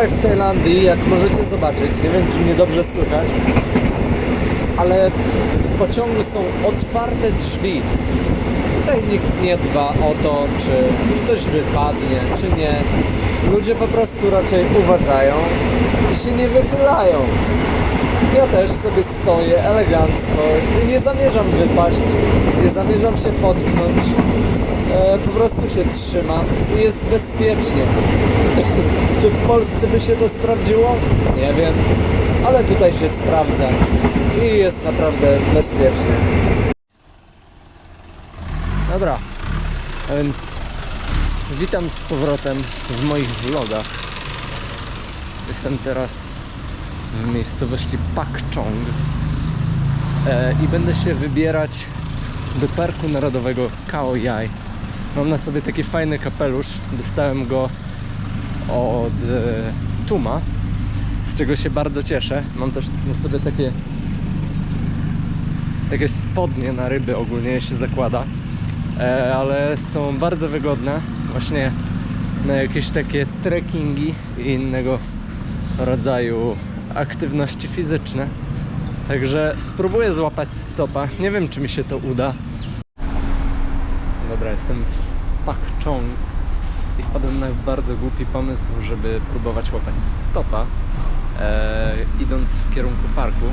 tutaj w Tajlandii, jak możecie zobaczyć, nie wiem czy mnie dobrze słychać, ale w pociągu są otwarte drzwi. Tutaj nikt nie dba o to, czy ktoś wypadnie, czy nie. Ludzie po prostu raczej uważają i się nie wychylają. Ja też sobie stoję elegancko i nie zamierzam wypaść, nie zamierzam się potknąć. E, po prostu się trzymam i jest bezpiecznie. Czy w Polsce by się to sprawdziło? Nie wiem, ale tutaj się sprawdza i jest naprawdę bezpiecznie. Dobra, a więc witam z powrotem w moich vlogach. Jestem teraz w miejscowości Pak Chong e, i będę się wybierać do Parku Narodowego Khao Yai. Mam na sobie taki fajny kapelusz, dostałem go od e, Tuma, z czego się bardzo cieszę. Mam też sobie takie takie spodnie na ryby ogólnie się zakłada, e, ale są bardzo wygodne właśnie na jakieś takie trekkingi i innego rodzaju aktywności fizyczne. Także spróbuję złapać stopa. Nie wiem, czy mi się to uda. Dobra, jestem w Pak Chong i wpadłem na bardzo głupi pomysł, żeby próbować łapać stopa, e, idąc w kierunku parku.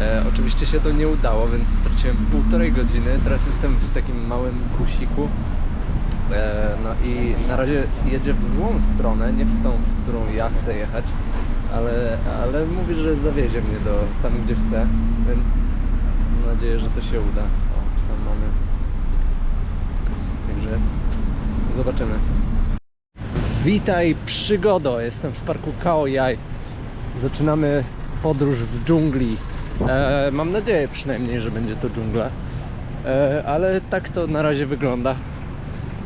E, oczywiście się to nie udało, więc straciłem półtorej godziny. Teraz jestem w takim małym busiku. E, no i na razie jedzie w złą stronę, nie w tą, w którą ja chcę jechać, ale, ale mówi, że zawiezie mnie do tam, gdzie chcę, więc mam nadzieję, że to się uda. O, tam mamy. Także zobaczymy. Witaj przygodo, jestem w parku Khao Yai. Zaczynamy podróż w dżungli. E, mam nadzieję przynajmniej, że będzie to dżungla. E, ale tak to na razie wygląda.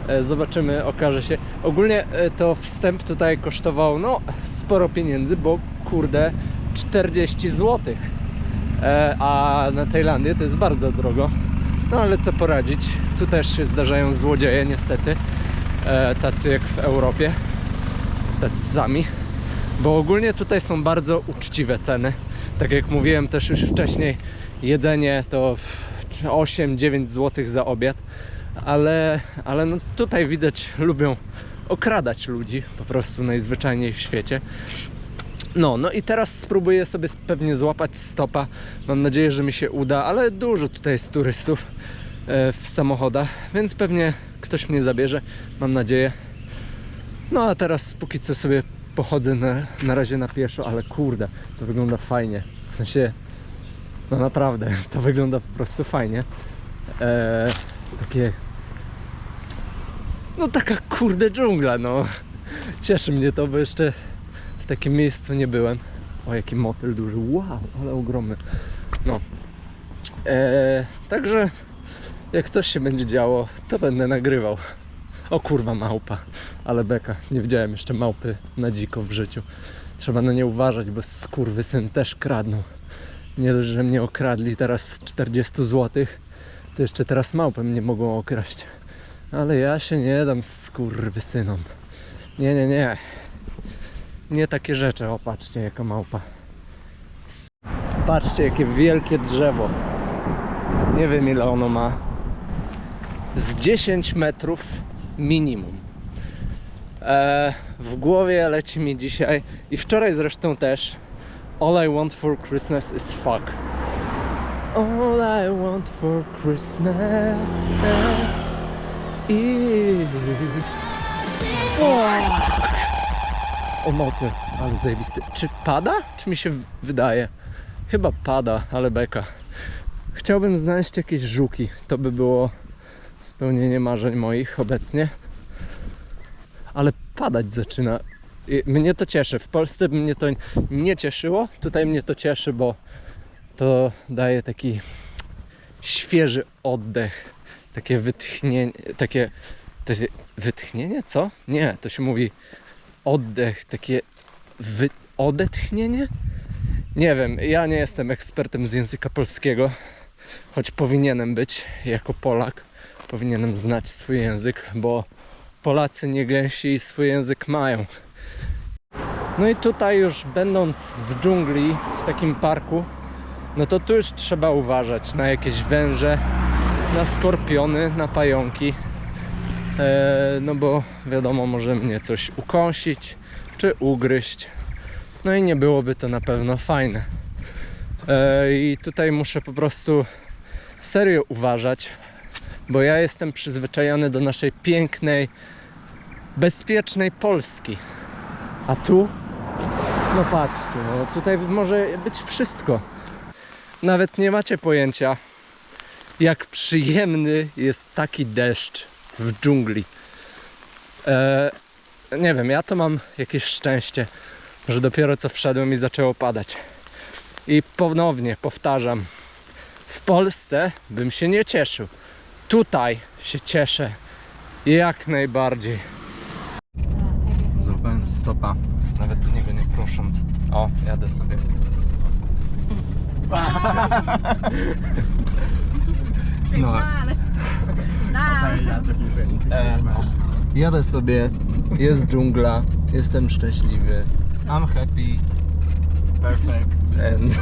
E, zobaczymy, okaże się. Ogólnie e, to wstęp tutaj kosztował no sporo pieniędzy, bo kurde 40 zł. E, a na Tajlandię to jest bardzo drogo. No ale co poradzić? Tu też się zdarzają złodzieje niestety. E, tacy jak w Europie. Tacy. Bo ogólnie tutaj są bardzo uczciwe ceny. Tak jak mówiłem też już wcześniej, jedzenie to 8-9 zł za obiad, ale, ale no tutaj widać lubią okradać ludzi po prostu najzwyczajniej w świecie. No, no i teraz spróbuję sobie pewnie złapać stopa. Mam nadzieję, że mi się uda, ale dużo tutaj jest turystów e, w samochodach, więc pewnie ktoś mnie zabierze. Mam nadzieję. No a teraz póki co sobie pochodzę na, na razie na pieszo, ale kurde, to wygląda fajnie. W sensie, no naprawdę, to wygląda po prostu fajnie. Eee, takie, no taka kurde dżungla, no. Cieszy mnie to, bo jeszcze w takim miejscu nie byłem. O, jaki motyl duży, wow, ale ogromny. No. Eee, także, jak coś się będzie działo, to będę nagrywał. O kurwa małpa, ale beka. Nie widziałem jeszcze małpy na dziko w życiu. Trzeba na nie uważać, bo skurwysyn też kradną. Nie dość, że mnie okradli teraz 40 zł, to jeszcze teraz małpę mnie mogą okraść. Ale ja się nie dam skurwysynom. Nie, nie, nie. Nie takie rzeczy. O, patrzcie jaka małpa. Patrzcie jakie wielkie drzewo. Nie wiem ile ono ma. Z 10 metrów minimum. E, w głowie leci mi dzisiaj i wczoraj zresztą też All I want for Christmas is fuck. All I want for Christmas is... O mokry, ale zajebisty. Czy pada? Czy mi się wydaje? Chyba pada, ale beka. Chciałbym znaleźć jakieś żuki. To by było spełnienie marzeń moich obecnie. Ale padać zaczyna. I mnie to cieszy. W Polsce mnie to nie cieszyło. Tutaj mnie to cieszy, bo to daje taki świeży oddech. Takie wytchnienie. Takie, takie wytchnienie? Co? Nie, to się mówi oddech. Takie wy, odetchnienie? Nie wiem, ja nie jestem ekspertem z języka polskiego, choć powinienem być jako Polak. Powinienem znać swój język, bo Polacy nie gęsi swój język mają. No i tutaj już będąc w dżungli, w takim parku, no to tu już trzeba uważać na jakieś węże, na skorpiony, na pająki. E, no bo wiadomo, może mnie coś ukąsić czy ugryźć. No i nie byłoby to na pewno fajne. E, I tutaj muszę po prostu serio uważać, bo ja jestem przyzwyczajony do naszej pięknej, bezpiecznej Polski. A tu? No patrzcie, no tutaj może być wszystko. Nawet nie macie pojęcia, jak przyjemny jest taki deszcz w dżungli. E, nie wiem, ja to mam jakieś szczęście, że dopiero co wszedłem i zaczęło padać. I ponownie powtarzam, w Polsce bym się nie cieszył. Tutaj się cieszę jak najbardziej. Złapałem stopa, nawet do niego nie prosząc. O, jadę sobie. No. E, jadę sobie, jest dżungla, jestem szczęśliwy. I'm happy. Perfect. And...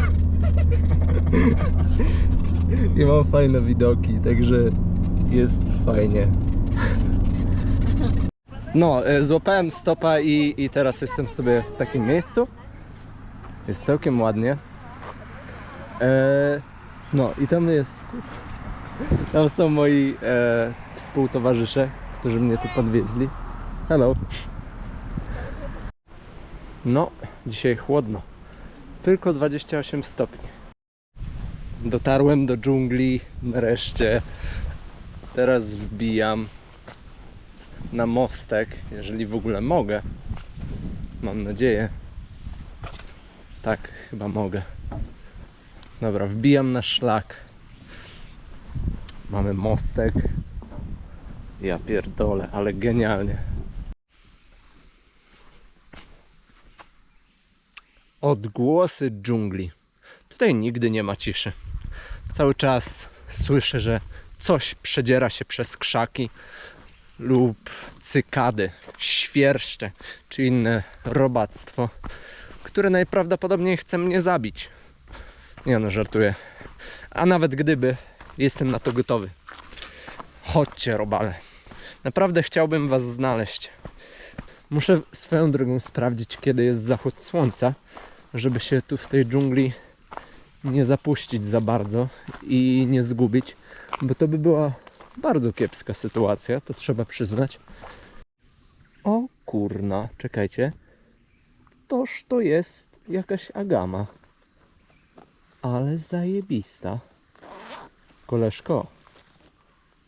I mam fajne widoki, także jest fajnie. No, e, złapałem stopa i, i teraz jestem sobie w takim miejscu. Jest całkiem ładnie. E, no i tam jest. Tam są moi e, współtowarzysze, którzy mnie tu podwieźli. Hello. No, dzisiaj chłodno. Tylko 28 stopni. Dotarłem do dżungli nareszcie. Teraz wbijam na mostek, jeżeli w ogóle mogę. Mam nadzieję. Tak, chyba mogę. Dobra, wbijam na szlak. Mamy mostek. Ja pierdolę, ale genialnie. Odgłosy dżungli. Tutaj nigdy nie ma ciszy. Cały czas słyszę, że coś przedziera się przez krzaki lub cykady, świerszcze czy inne robactwo, które najprawdopodobniej chce mnie zabić. Nie no, żartuję. A nawet gdyby, jestem na to gotowy. Chodźcie, robale. Naprawdę chciałbym was znaleźć. Muszę swoją drogą sprawdzić, kiedy jest zachód słońca, żeby się tu w tej dżungli nie zapuścić za bardzo i nie zgubić, bo to by była bardzo kiepska sytuacja, to trzeba przyznać. O kurna, czekajcie. Toż to jest jakaś agama. Ale zajebista. Koleżko,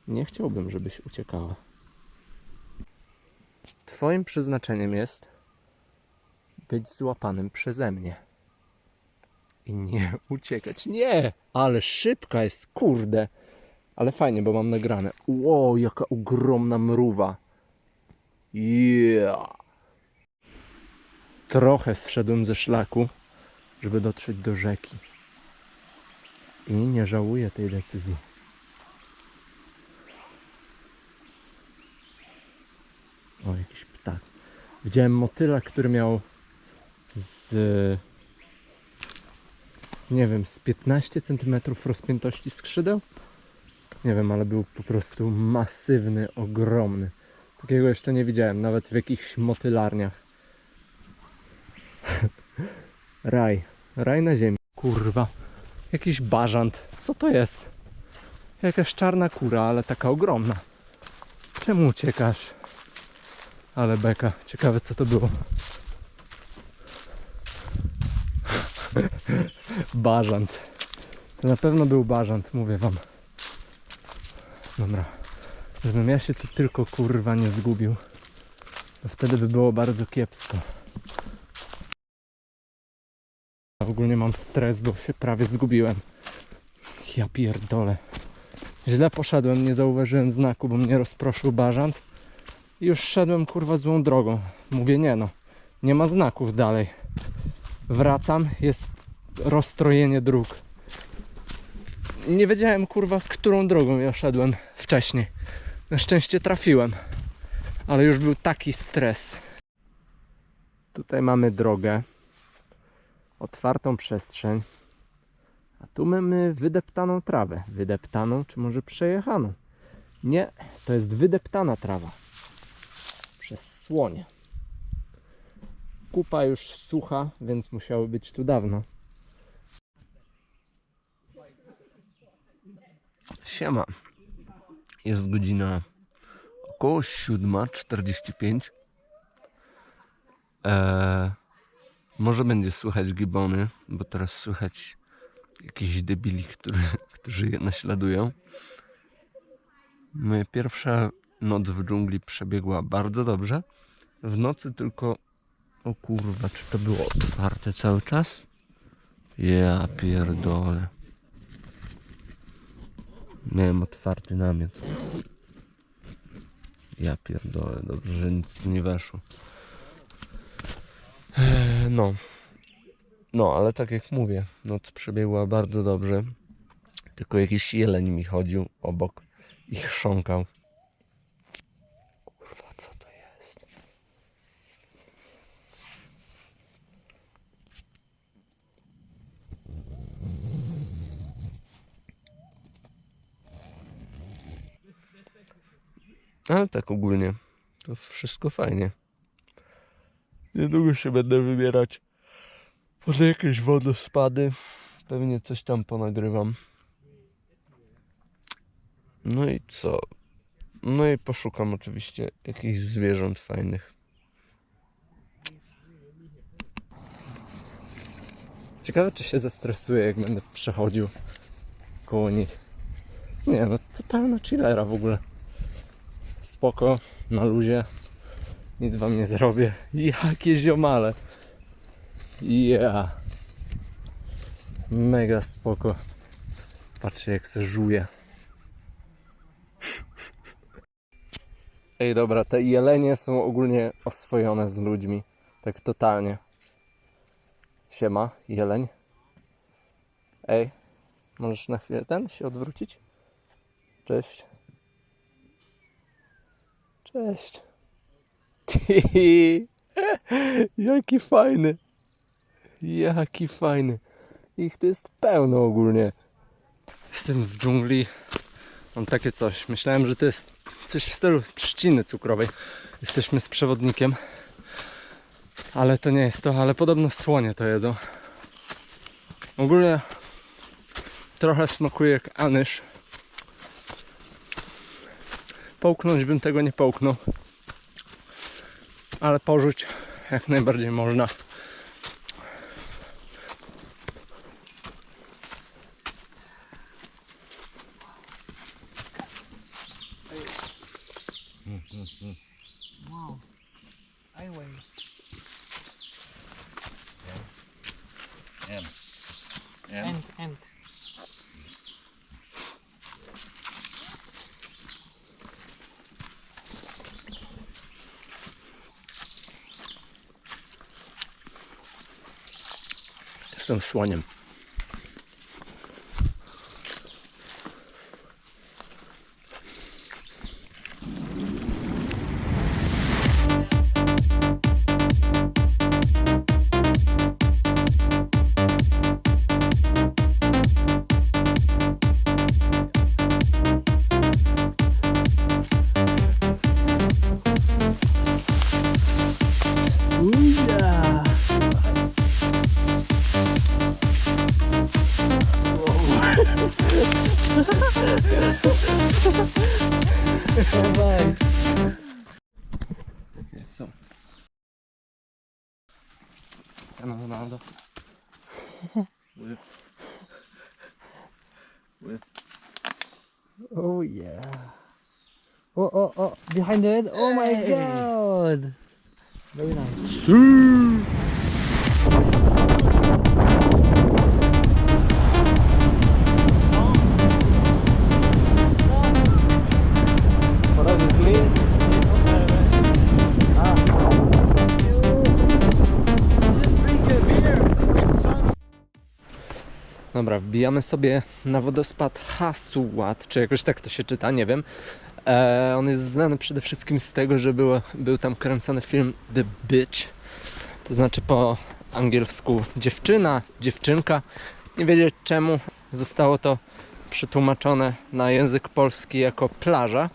nie chciałbym, żebyś uciekała. Twoim przeznaczeniem jest być złapanym przeze mnie. I nie uciekać. Nie! Ale szybka jest, kurde. Ale fajnie, bo mam nagrane. Wow, jaka ogromna mruwa. Yeah. Trochę zszedłem ze szlaku, żeby dotrzeć do rzeki. I nie żałuję tej decyzji. O, jakiś ptak. Widziałem motyla, który miał z, z nie wiem, z 15 cm rozpiętości skrzydeł. Nie wiem, ale był po prostu masywny, ogromny. Takiego jeszcze nie widziałem, nawet w jakichś motylarniach. Raj. Raj na ziemi. Kurwa. Jakiś bażant. Co to jest? Jakaś czarna kura, ale taka ogromna. Czemu uciekasz? Ale beka. Ciekawe co to było. bażant. To na pewno był bażant, mówię wam. Dobra. Żebym ja się tu tylko kurwa nie zgubił. Wtedy by było bardzo kiepsko. Ja ogólnie mam stres, bo się prawie zgubiłem. Ja pierdolę. Źle poszedłem, nie zauważyłem znaku, bo mnie rozproszył bażant. I już szedłem kurwa złą drogą. Mówię nie no, nie ma znaków dalej. Wracam, jest rozstrojenie dróg. Nie wiedziałem kurwa, którą drogą ja szedłem wcześniej. Na szczęście trafiłem, ale już był taki stres. Tutaj mamy drogę, otwartą przestrzeń, a tu mamy wydeptaną trawę. Wydeptaną, czy może przejechaną? Nie, to jest wydeptana trawa przez słonie. Kupa już sucha, więc musiały być tu dawno. Siema. Jest godzina około 7.45. Eee, może będzie słychać gibony, bo teraz słychać jakichś debili, który, którzy je naśladują. Moja pierwsza noc w dżungli przebiegła bardzo dobrze. W nocy tylko. O kurwa, czy to było otwarte cały czas? Ja pierdolę. Miałem otwarty namiot. Ja pierdolę, dobrze, że nic nie weszło. Eee, No. No, ale tak jak mówię, noc przebiegła bardzo dobrze. Tylko jakiś jeleń mi chodził obok i chrząkał. Ale tak ogólnie, to wszystko fajnie. Niedługo się będę wybierać pod jakieś wodospady. Pewnie coś tam ponagrywam. No i co? No i poszukam oczywiście jakichś zwierząt fajnych. Ciekawe, czy się zestresuję, jak będę przechodził koło nich. Nie, no totalna chillera w ogóle. Spoko, na luzie. Nic wam nie zrobię. Jakie ziomale. Yeah. Mega spoko. Patrzcie jak se żuje. Ej dobra, te jelenie są ogólnie oswojone z ludźmi. Tak totalnie. Siema, jeleń. Ej, możesz na chwilę ten się odwrócić? Cześć. Cześć. Jaki fajny. Jaki fajny. Ich tu jest pełno ogólnie. Jestem w dżungli. Mam takie coś. Myślałem, że to jest coś w stylu trzciny cukrowej. Jesteśmy z przewodnikiem. Ale to nie jest to, ale podobno słonie to jedzą. Ogólnie trochę smakuje jak anysz. Połknąć bym tego nie połknął. Ale porzuć jak najbardziej można. Wow. Highway. M. Ant, ant. Jestem słoniem. Oh oh oh behind the head. Oh my Hey. god. Very nice. Clean. Dobra, wbijamy sobie na wodospad Hasułat, czy jakoś tak to się czyta, nie wiem. E, on jest znany przede wszystkim z tego, że było, był tam kręcony film The Bitch. To znaczy po angielsku dziewczyna, dziewczynka. Nie wiedzieć czemu zostało to przetłumaczone na język polski jako plaża.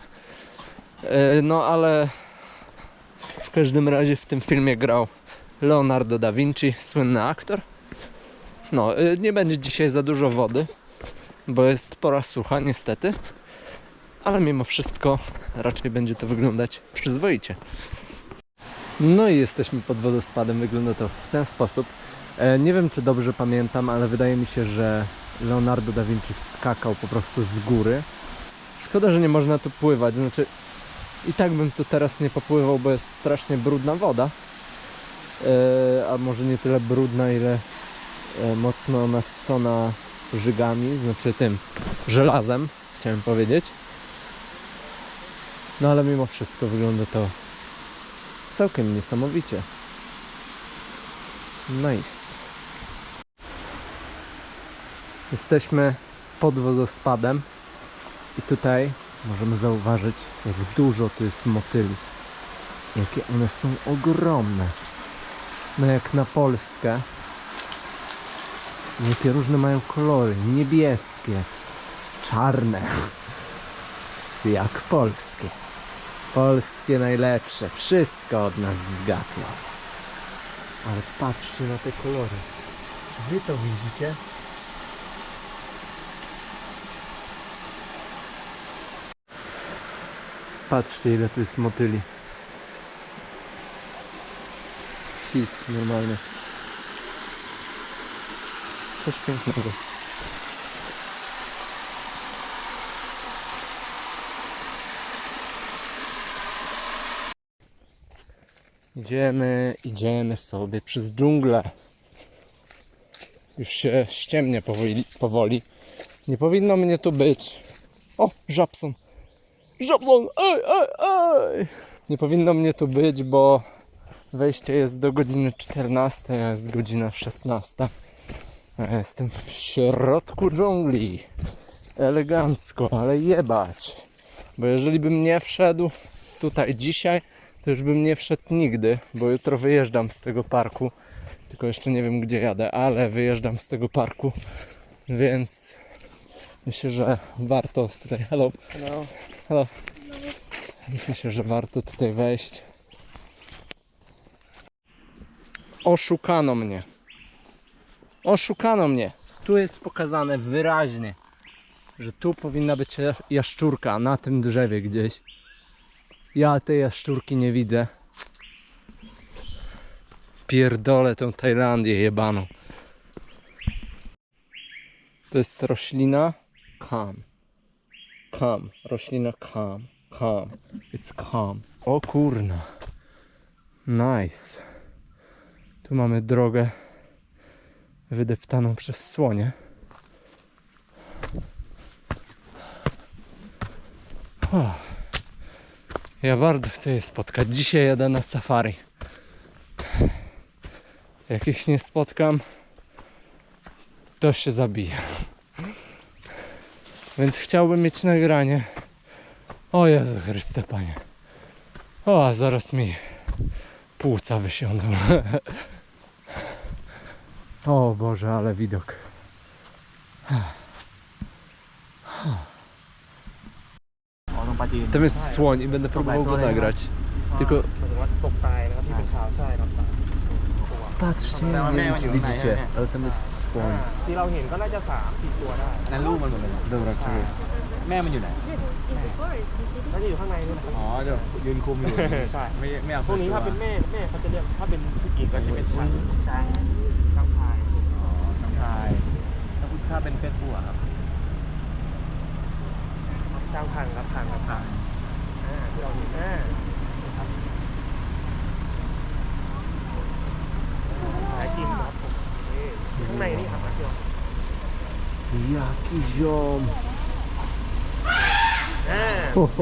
E, No ale w każdym razie w tym filmie grał Leonardo da Vinci, słynny aktor. No, y, nie będzie dzisiaj za dużo wody, bo jest pora sucha niestety, ale mimo wszystko raczej będzie to wyglądać przyzwoicie. No i jesteśmy pod wodospadem, wygląda to w ten sposób. E, nie wiem czy dobrze pamiętam, ale wydaje mi się, że Leonardo da Vinci skakał po prostu z góry. Szkoda, że nie można tu pływać, znaczy i tak bym tu teraz nie popływał, bo jest strasznie brudna woda. E, a może nie tyle brudna, ile e, mocno nasycona żygami, znaczy tym żelazem, chciałem powiedzieć. No ale mimo wszystko wygląda to całkiem niesamowicie. Nice. Jesteśmy pod wodospadem i tutaj możemy zauważyć, jak dużo tu jest motyli. Jakie one są ogromne. No jak na Polskę. Jakie różne mają kolory. Niebieskie, czarne. Jak polskie. Polskie najlepsze. Wszystko od nas zgapią. Ale patrzcie na te kolory. Czy wy to widzicie? Patrzcie ile tu jest motyli. Hit normalny. Coś pięknego. Idziemy, idziemy sobie przez dżunglę. Już się ściemnia powoli, powoli. Nie powinno mnie tu być. O, Żabson. Żabson, ej, ej, ej. Nie powinno mnie tu być, bo wejście jest do godziny 14, a jest godzina 16. A ja jestem w środku dżungli. Elegancko, ale jebać. Bo jeżeli bym nie wszedł tutaj dzisiaj, to już bym nie wszedł nigdy, bo jutro wyjeżdżam z tego parku. Tylko jeszcze nie wiem gdzie jadę, ale wyjeżdżam z tego parku, więc myślę, że warto tutaj. Hello. Hello. Hello. Myślę, że warto tutaj wejść. Oszukano mnie. Oszukano mnie. Tu jest pokazane wyraźnie, że tu powinna być ja- jaszczurka na tym drzewie gdzieś. Ja tej jaszczurki nie widzę. Pierdolę tą Tajlandię jebaną. To jest roślina Kam. Calm. Roślina calm. Calm. It's calm. O kurna. Nice. Tu mamy drogę wydeptaną przez słonie. O. Ja bardzo chcę je spotkać. Dzisiaj jadę na safari. Jak ich nie spotkam, to się zabije. Więc chciałbym mieć nagranie. O Jezu Chryste Panie. O, zaraz mi płuca wysiądą. o Boże, ale widok. Tam jest słoń i będę próbował go nagrać. Tylko หมายถึงว่าตกตายนะครับที่เป็นข่าวใช่ครับตัว patrzcie, Ale nie wiem nie, czy nie, widzicie, nie, nie. ale tam jest słoń. ที่เราเห็นก็น่าจะสามสี่ตัวได้ นั่นลูกมันหมดเลย Dobra, czekaj. แม่มันอยู่ไหน It's a forest, the city. น่าจะอยู่ข้างในนี่แหละอ๋อเดี๋ยวยืนคุมอยู่ ใช่ไม่ไม่เอาพวกนี้ถ้าเป็นแม่แม่เขาจะเรียกถ้าเป็นผู้หญิงก็จะเป็นช้างช้างช้างพาย อ๋อน้ำชายถ้าคุณถ้าเป็นเพศผู้อะครับช้างพังครับพังครับพังอ่าที่เราเห็นอ่าครับสายกินครับผมนี่อยู่ข้างในนี่ครับมาเที่ยว Jaki ziom! อ่าโอ้โห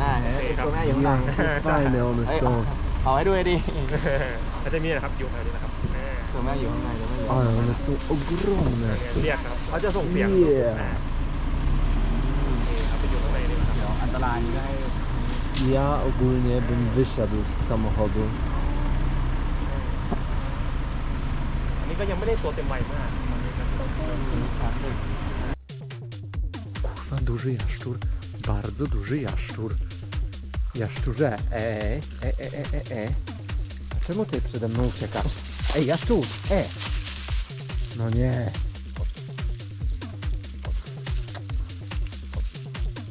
อ่าเห็นไหมโอเคครับตัวแม่อยู่ข้างหลัง Jakie fajne one เอ้ย są. เอาไว้ด้วยดิก็จะมีนะครับอยู่แถวนี้นะครับอ่าตัวแม่อยู่ข้างในตัวแม่อยู่ Ale one są ogromne. เรียกครับเขาจะส่งเสียงเหี้ยอ่านี่ ครับไปอยู่ข้างในนี่นะครับ เดี๋ยวอันตรายจะให้ Ja ogólnie bym wysiadł z samochodu ก็ยังไม่ได้ตัวเต็มวัยมากตอนนี้ก็ครับหนึ่ง Kurwa, duży jaszczur. Bardzo duży jaszczur. Jaszczurze, e, e, e, e, e, e. A czemu ty przede mną uciekasz? Ej, jaszczur, e! No nie.